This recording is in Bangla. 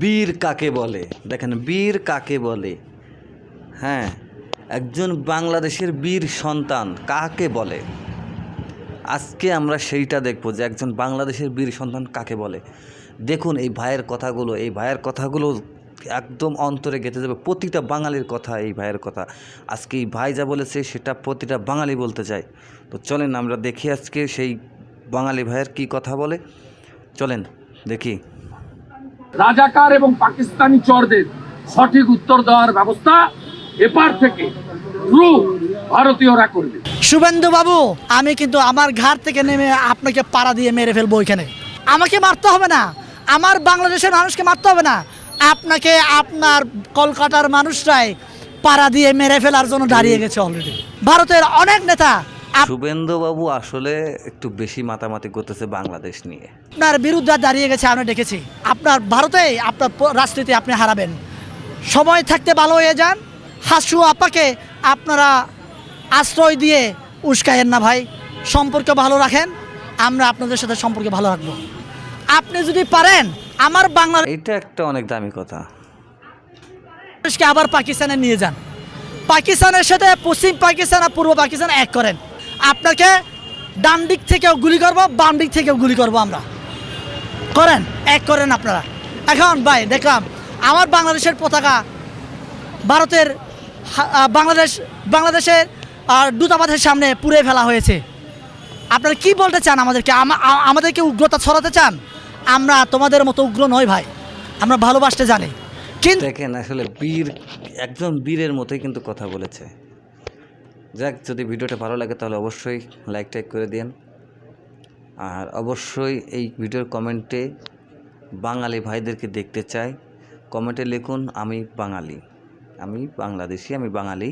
বীর কাকে বলে? দেখেন, বীর কাকে বলে? হ্যাঁ একজন বাংলাদেশের বীর সন্তান কাকে বলে? আজকে আমরা সেইটা দেখব যে একজন বাংলাদেশের বীর সন্তান কাকে বলে। দেখুন, এই ভাইয়ের কথাগুলো, এই ভাইয়ের কথাগুলো একদম অন্তরে গেঁথে যাবে। প্রতিটা বাঙালির কথা, এই ভাইয়ের কথা। আজকে এই ভাই যা বলেছে, সেটা প্রতিটা বাঙালি বলতে চায়। তো চলেন, আমরা দেখি আজকে সেই বাঙালি ভাইয়ের কি কথা বলে। চলেন, দেখি। রাজাকার এবং পাকিস্তানি চরদের সঠিক উত্তর দেওয়ার ব্যবস্থা এপার থেকে ভারতীয়রা করবে। শুভেন্দু বাবু, আমি কিন্তু আমার ঘাট থেকে নেমে আপনাকে পাড়া দিয়ে মেরে ফেলব ওইখানে। আমাকে মারতে হবে না। আমার বাংলাদেশের মানুষকে মারতে হবে না। আপনাকে আপনার কলকাতার মানুষরাই পাড়া দিয়ে মেরে ফেলার জন্য দাঁড়িয়ে গেছে অলরেডি ভারতের অনেক নেতা শুভেন্দুবাবু আসলে একটু বেশি মাতামাতি করতেছে বাংলাদেশ নিয়ে। আপনার বিরুদ্ধে দাঁড়িয়ে গেছে আমি দেখেছি। আপনার ভারতে আপনার রাজনীতি আপনি হারাবেন। সময় থাকতে ভালো হয়ে যান। হাসু আপাকে আপনারা আশ্রয় দিয়ে উস্কায়েন না ভাই। সম্পর্ক ভালো রাখেন। আমরা আপনাদের সাথে সম্পর্ক ভালো রাখব। আপনি যদি পারেন আমার বাংলা এটা একটা অনেক দামি কথা। আবার পাকিস্তানে নিয়ে যান। পাকিস্তানের সাথে পশ্চিম পাকিস্তান আর পূর্ব পাকিস্তান এক করেন। আপনাকে ডান দিক থেকেও গুলি করব, বাম দিক থেকেও গুলি করব আমরা। করেন, এক করেন আপনারা। এখন ভাই, দেখলাম আমার বাংলাদেশের পতাকা ভারতের বাংলাদেশ, বাংলাদেশের দূতাবাসের সামনে পুড়ে ফেলা হয়েছে। আপনারা কি বলতে চান আমাদেরকে? আমাদেরকে উগ্রতা ছড়াতে চান? আমরা তোমাদের মতো উগ্র নয় ভাই। আমরা ভালোবাসতে জানি। কিন্তু দেখেন, আসলে বীর, একজন বীরের মতোই কিন্তু কথা বলেছে। যাক, যদি ভিডিওটা ভালো লাগে তাহলে অবশ্যই লাইক টাইক করে দিন আর অবশ্যই এই ভিডিওর কমেন্টে বাঙালি ভাইদেরকে দেখতে চাই। কমেন্টে লিখুন, আমি বাঙালি। আমি বাংলাদেশি, আমি বাঙালি।